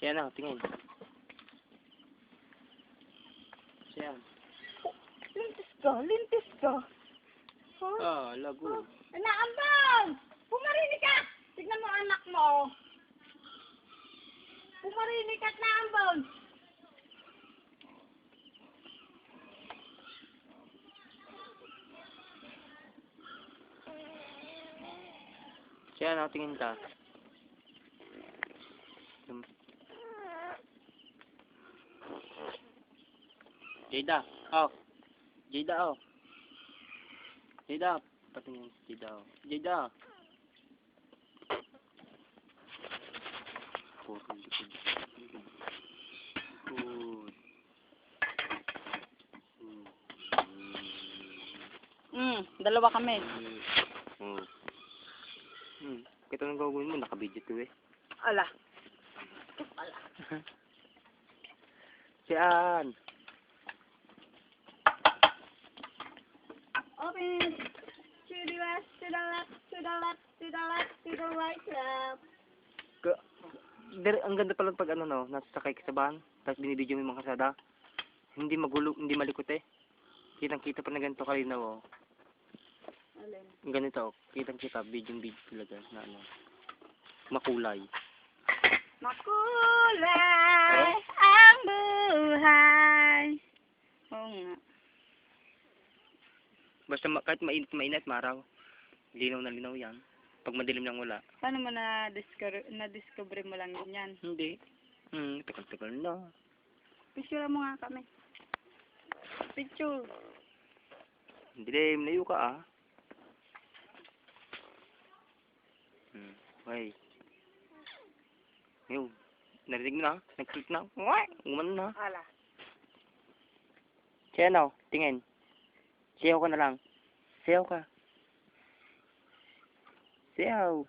Siya na, tingin. Siya. Lintis ka, lintis ka. Ha? Ah, lago. Naambang! Pumarinig ka! Tignan mo anak mo. oh. Pumarinig ka at naambang. Siya na, tingin ka. Hmm. Jada, oh. Jada, oh. Jada, patingin si Jada, oh. Jada. Puro likod. Hmm. Hmm, dalawa kami. Hmm. Hmm. Kita nang gagawin mo, naka-video to eh. Ala. Ala. Si Ann. Open. To the west, to the left, to the left, to the left, to the right, left. Ka- ang ganda pala pag ano no, nasasakay ka sa van, tapos binibidyo mo yung mga kasada. Hindi magulo, hindi malikot eh. Kitang kita pa na ganito kalinaw oh. Alin? Ganito oh. Kitang kita, video video talaga na ano. Makulay. Makulay ang buhay. Oo nga. Basta ma- kahit mainit mainit maraw. Linaw na linaw yan. Pag madilim lang wala. Paano mo na-discover, na-discover mo lang yan? Hindi. Hmm, tagal-tagal na. Picture mo nga kami. Picture. Dilim, layo ka ah. Hmm, okay. Yun. Narinig mo na? Nag-click na? Umano na. Ala. Siya na, tingin. Siyaw ka na lang. Siyaw ka. Siyaw.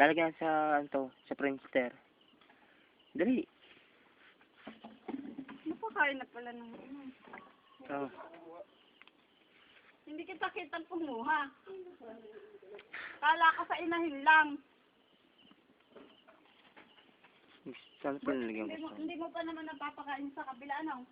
Lalagyan sa, ano to, sa Friendster. Dali. Napakain na pala ng ano. Oh. Hindi kita kitang kumuha. Kala ka sa inahin lang. Saan pa nalagyan Hindi ko hindi mo pa naman napapakain sa kabila, ano?